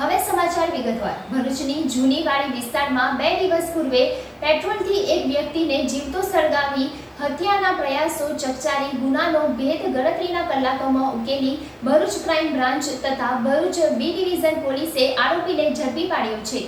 હવે સમાચાર વિગતવાર. ભરૂચની જૂની વાડી વિસ્તારમાં બે દિવસ પૂર્વે પેટ્રોલથી એક વ્યક્તિને જીવતો સળગાવી હત્યાના પ્રયાસો ચકચારી ગુનાનો ભેદ ગણતરીના કલાકોમાં ઉકેલી ભરૂચ ક્રાઇમ બ્રાન્ચ તથા ભરૂચ બી ડિવિઝન પોલીસે આરોપીને ઝડપી પાડ્યો છે.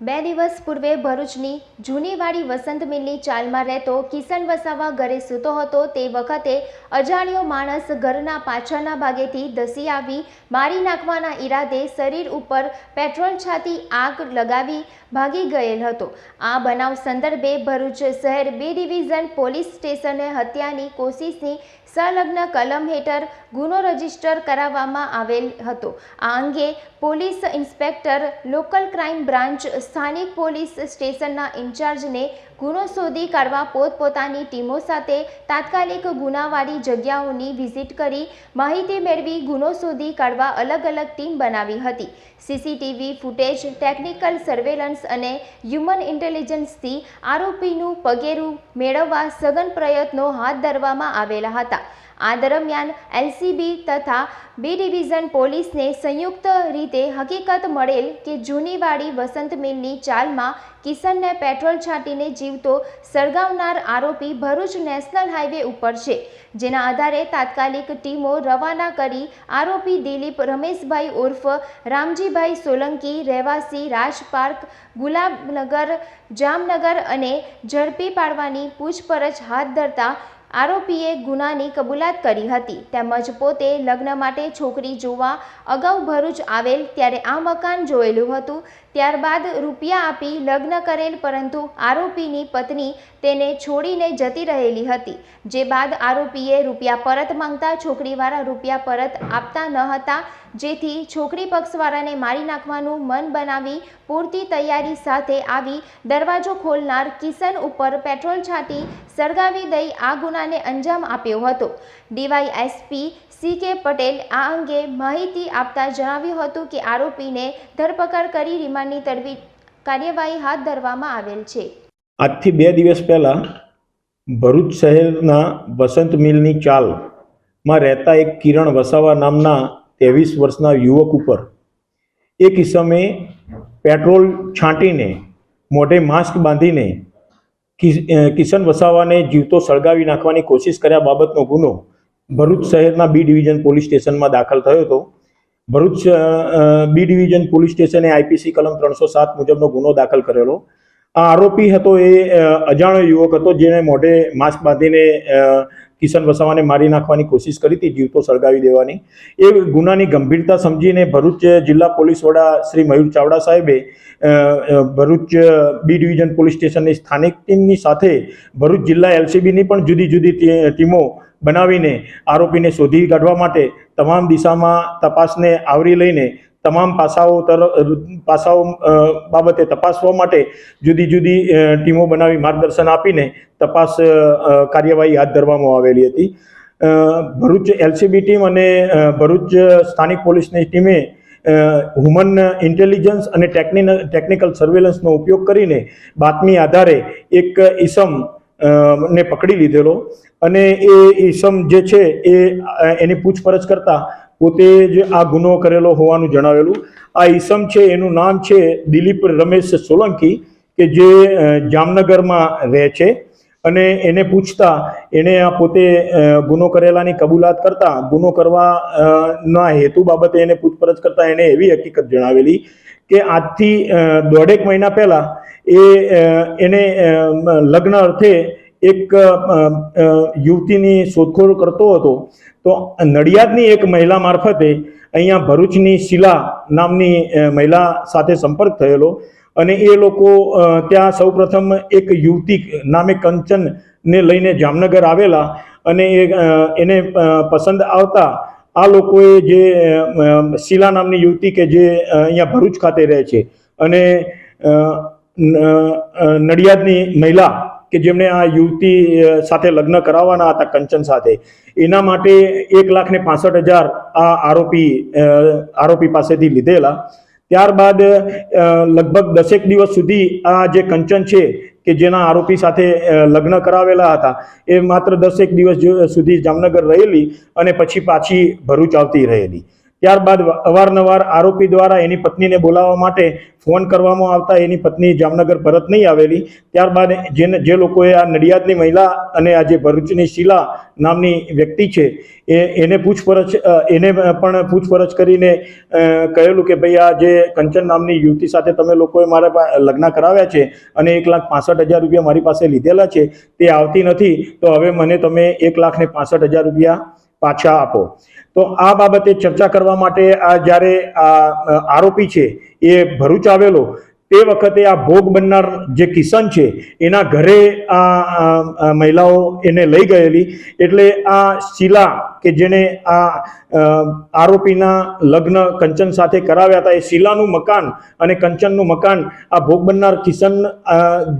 બે દિવસ પૂર્વે ભરૂચની જૂનીવાડી વસંત મિલની ચાલમાં રહેતો કિશન વસાવા ઘરે સૂતો હતો તે વખતે અજાણ્યો માણસ ઘરના પાછળના ભાગેથી ધસી આવી, મારી નાખવાના ઈરાદે શરીર ઉપર પેટ્રોલ છાતી આગ લગાવી ભાગી ગયેલ હતો. આ બનાવ સંદર્ભે ભરૂચ શહેર બી ડિવિઝન પોલીસ સ્ટેશને હત્યાની કોશિશની સંલગ્ન કલમ હેઠળ ગુનો રજિસ્ટર કરાવવામાં આવેલ હતો. આ અંગે police inspector local crime branch સ્થાનિક પોલીસ સ્ટેશનના ઇન્ચાર્જને ગુનો શોધી કાઢવા પોતપોતાની ટીમો સાથે તાત્કાલિક ગુનાવાળી જગ્યાઓની વિઝિટ કરી માહિતી મેળવી ગુનો શોધી કાઢવા અલગ અલગ ટીમ બનાવી હતી. સીસીટીવી ફૂટેજ, ટેકનિકલ સર્વેલન્સ અને હ્યુમન ઇન્ટેલિજન્સથી આરોપીનું પગેરું મેળવવા સઘન પ્રયત્નો હાથ ધરવામાં આવેલા હતા. આ દરમિયાન એલસીબી તથા બી ડિવિઝન પોલીસને સંયુક્ત રીતે હકીકત મળેલ કે જૂનીવાડી વસંત મિલની ચાલમાં કિશનને પેટ્રોલ છાંટીને જીવતો સળગાવનાર આરોપી ભરૂચ નેશનલ હાઈવે ઉપર છે. જેના આધારે તાત્કાલિક ટીમો રવાના કરી આરોપી દિલીપ રમેશભાઈ ઉર્ફ, રામજીભાઈ સોલંકી, રહેવાસી રાજપાર્ક, ગુલાબનગર, જામનગર અને ઝડપી પાડવાની પૂછપરછ હાથ ધરતા આરોપીએ ગુનાની કબૂલાત કરી હતી. તેમજ પોતે લગ્ન માટે છોકરી જોવા અગાઉ ભરૂચ આવેલ ત્યારે આ મકાન જોયેલું હતું. ત્યારબાદ રૂપિયા આપી લગ્ન કરેલ પરંતુ આરોપીની પત્ની તેને છોડીને જતી રહેલી હતી. જે બાદ આરોપીએ રૂપિયા પરત માંગતા છોકરીવાળા રૂપિયા પરત આપતા ન હતા. જેથી છોકરી પક્ષવાળાને મારી નાખવાનું મન બનાવી પૂરતી તૈયારી સાથે આવી દરવાજો ખોલનાર કિશન ઉપર પેટ્રોલ છાંટી સળગાવી દઈ આ ગુનાને અંજામ આપ્યો હતો. ડીવાયએસપી સી કે પટેલ આ અંગે માહિતી આપતા જણાવ્યું હતું કે આરોપીને ધરપકડ કરી રિમાન્ડની તરવી કાર્યવાહી હાથ ધરવામાં આવેલ છે. આજથી બે દિવસ પહેલાં ભરૂચ શહેરના વસંત મિલની ચાલમાં રહેતા એક કિરણ વસાવા નામના ત્રેવીસ વર્ષના યુવક ઉપર એક ઇસમે પેટ્રોલ છાંટીને, મોઢે માસ્ક બાંધીને કિશન વસાવાને જીવતો સળગાવી નાખવાની કોશિશ કર્યા બાબતનો ગુનો ભરૂચ શહેરના બી ડિવિઝન પોલીસ સ્ટેશનમાં દાખલ થયો હતો. ભરૂચ બી ડિવિઝન પોલીસ સ્ટેશને આઈપીસી કલમ ત્રણસો સાત મુજબનો ગુનો દાખલ કરેલો. આ આરોપી હતો એ અજાણ્યો યુવક હતો જેણે મોઢે માસ્ક બાંધીને કિશન વસાવાને મારી નાખવાની કોશિશ કરી હતી જીવતો સળગાવી દેવાની. એ ગુનાની ગંભીરતા સમજીને ભરૂચ જિલ્લા પોલીસ વડા શ્રી મયુર ચાવડા સાહેબે ભરૂચ બી ડિવિઝન પોલીસ સ્ટેશનની સ્થાનિક ટીમની સાથે ભરૂચ જિલ્લા એલસીબીની પણ જુદી જુદી ટીમો બનાવીને આરોપીને શોધી કાઢવા માટે તમામ દિશામાં તપાસને આવરી લઈને તમામ પાસાઓ તરફ પાસાઓ બાબતે તપાસવા માટે જુદી જુદી ટીમો બનાવી માર્ગદર્શન આપીને તપાસ કાર્યવાહી હાથ ધરવામાં આવેલી હતી. ભરૂચ એલસીબી ટીમ અને ભરૂચ સ્થાનિક પોલીસની ટીમે હ્યુમન ઇન્ટેલિજન્સ અને ટેકનિકલ સર્વેલન્સનો ઉપયોગ કરીને બાતમી આધારે એક ઈસમ ને પકડી લીધેલો. અને એ ઈસમ જે છે એ એની પૂછપરછ કરતા પોતે જ આ ગુનો કરેલો હોવાનું જણાવેલું. આ ઈસમ છે, એનું નામ છે દિલીપ રમેશ સોલંકી, કે જે જામનગરમાં રહે છે. અને એને પૂછતા એણે આ પોતે ગુનો કરેલાની કબૂલાત કરતા, ગુનો કરવા ના હેતુ બાબતે એને પૂછપરછ કરતા એણે એવી હકીકત જણાવેલી કે આજથી દોઢેક મહિના પહેલા એ એને લગ્ન અર્થે એક યુવતીની શોધખોળ કરતો હતો, તો નડિયાદની એક મહિલા મારફતે અહીંયા ભરૂચની શિલા નામની મહિલા સાથે સંપર્ક થયેલો અને એ લોકો ત્યાં સૌપ્રથમ એક યુવતી નામે કંચનને લઈને જામનગર આવેલા અને એને પસંદ આવતા આ લોકોએ જે શીલા નામની યુવતી કે જે અહીંયા ભરૂચ ખાતે રહે છે અને નડિયાદની મહિલા કે જેમણે આ યુવતી સાથે લગ્ન કરાવવાના હતા કંચન સાથે. એના માટે એક લાખ ને પાસઠ હજાર આ આરોપી આરોપી પાસેથી લીધેલા. ત્યારબાદ લગભગ દસેક દિવસ સુધી આ જે કંચન છે, કે જેના આરોપી સાથે લગ્ન કરાવેલા હતા, એ માત્ર દસેક દિવસ સુધી જામનગર રહેલી અને પછી પાછી ભરૂચ આવતી રહેલી. ત્યારબાદ અવારનવાર આરોપી દ્વારા એની પત્નીને બોલાવવા માટે ફોન કરવામાં આવતા એની પત્ની જામનગર પરત નહીં આવેલી. ત્યારબાદ જેને જે લોકોએ આ નડિયાદની મહિલા અને આ જે ભરૂચની શીલા નામની વ્યક્તિ છે, એ એને પૂછપરછ એને પણ પૂછપરછ કરીને કહેલું કે ભાઈ આ જે કંચન નામની યુવતી સાથે તમે લોકોએ મારા લગ્ન કરાવ્યા છે અને એક લાખ પાસઠ હજાર રૂપિયા મારી પાસે લીધેલા છે, તે આવતી નથી, તો હવે મને તમે એક લાખ ને પાસઠ હજાર રૂપિયા પાછા આપો. તો આ બાબતે ચર્ચા કરવા માટે આ જ્યારે આ આરોપી છે એ ભરૂચ આવેલો તે વખતે આ ભોગ બનનાર જે કિશન છે, એના ઘરે આ મહિલાઓ એને લઈ ગયેલી. એટલે આ શીલા કે જેને આ આરોપીના લગ્ન કંચન સાથે કરાવ્યા હતા, એ શીલાનું મકાન અને કંચનનું મકાન આ ભોગ બનનાર કિશન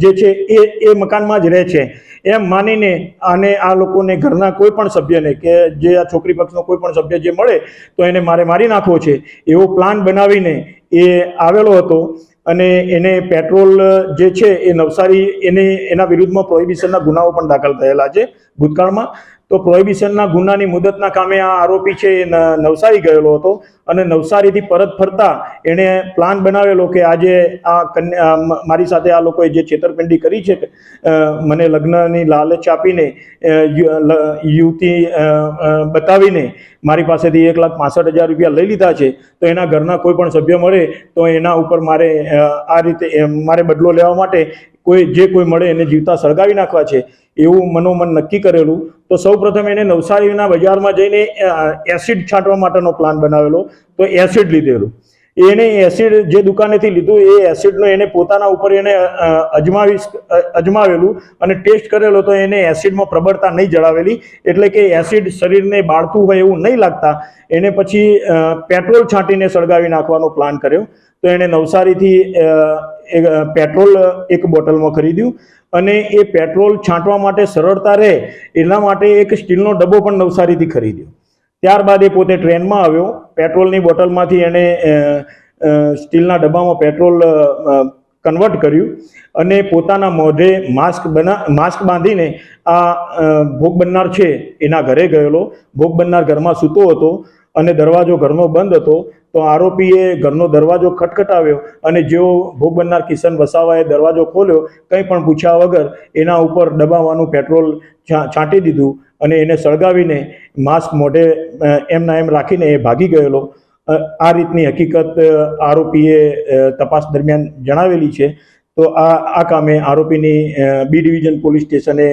જે છે, એ એ મકાનમાં જ રહે છે. એમ માનીને આને આ લોકોને ઘરના કોઈ પણ સભ્યને કે જે આ છોકરી પક્ષનો કોઈ પણ સભ્ય જે મળે, તો એને મારે મારી નાખવો છે. એવો પ્લાન બનાવીને એ આવેલો હતો. અને એને પેટ્રોલ જે છે એ નવસારી, એને, એના વિરુદ્ધમાં પ્રોહિબિશનના ગુનાઓ પણ દાખલ થયેલા છે ભૂતકાળમાં. તો પ્રોહિબિશનના ગુનાની મુદતના કામે આ આરોપી છે એ નવસારી ગયેલો હતો અને નવસારીથી પરત ફરતા એણે પ્લાન બનાવેલો કે આજે આ કન્યા મારી સાથે આ લોકોએ જે છેતરપિંડી કરી છે મને લગ્નની લાલચ આપીને યુવતી બતાવીને મારી પાસેથી એક લાખ પાસઠ હજાર રૂપિયા લઈ લીધા છે, તો એના ઘરના કોઈ પણ સભ્ય મળે તો એના ઉપર મારે આ રીતે મારે બદલો લેવા માટે કોઈ જે કોઈ મળે એને જીવતા સળગાવી નાખવા છે, એવું મનોમન નક્કી કરેલું, તો સૌપ્રથમ એને નવસારીના બજારમાં જઈને એસિડ છાંટવા માટેનો પ્લાન બનાવેલો, તો એસિડ લીધેલું. એને એસિડ જે દુકાનેથી લીધું, એ એસિડનો એને પોતાના ઉપર એને અજમાવી અજમાવેલું અને ટેસ્ટ કરેલો તો એને એસિડમાં પ્રબળતા નહીં જણાવેલી એટલે કે એસિડ શરીરને બાળતું હોય એવું નહીં લાગતા. એને પછી પેટ્રોલ છાંટીને સળગાવી નાખવાનો પ્લાન કર્યો. તો એણે નવસારીથી પેટ્રોલ એક બોટલમાં ખરીદ્યું. અને એ પેટ્રોલ છાંટવા માટે સરળતા રહે, એના માટે એક સ્ટીલનો ડબ્બો પણ નવસારીથી ખરીદ્યો. ત્યારબાદ એ પોતે ટ્રેનમાં આવ્યો. પેટ્રોલની બોટલમાંથી એણે સ્ટીલના ડબ્બામાં પેટ્રોલ કન્વર્ટ કર્યું અને પોતાના મોઢે માસ્ક બના, માસ્ક બાંધીને આ ભોગ બનનાર છે એના ઘરે ગયેલો. ભોગ બનનાર ઘરમાં સૂતો હતો અને દરવાજો ઘરનો બંધ હતો. તો આરોપીએ ઘરનો દરવાજો ખટખટાવ્યો અને જેઓ ભોગ બનનાર કિશન વસાવાએ દરવાજો ખોલ્યો, કંઈ પણ પૂછ્યા વગર એના ઉપર દબાવવાનું પેટ્રોલ છાંટી દીધું અને એને સળગાવીને માસ્ક મોઢે એમના એમ રાખીને એ ભાગી ગયેલો. આ રીતની હકીકત આરોપીએ તપાસ દરમિયાન જણાવેલી છે. તો આ આ કામે આરોપીની બી ડિવિઝન પોલીસ સ્ટેશને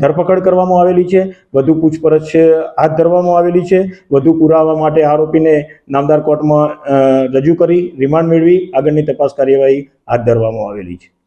ધરપકડ કરવામાં આવેલી છે. વધુ પૂછપરછ હાથ ધરવામાં આવેલી છે. વધુ પુરાવા માટે આરોપીને નામદાર કોર્ટમાં રજૂ કરી, રિમાન્ડ મેળવી, આગળની તપાસ કાર્યવાહી હાથ ધરવામાં આવેલી છે.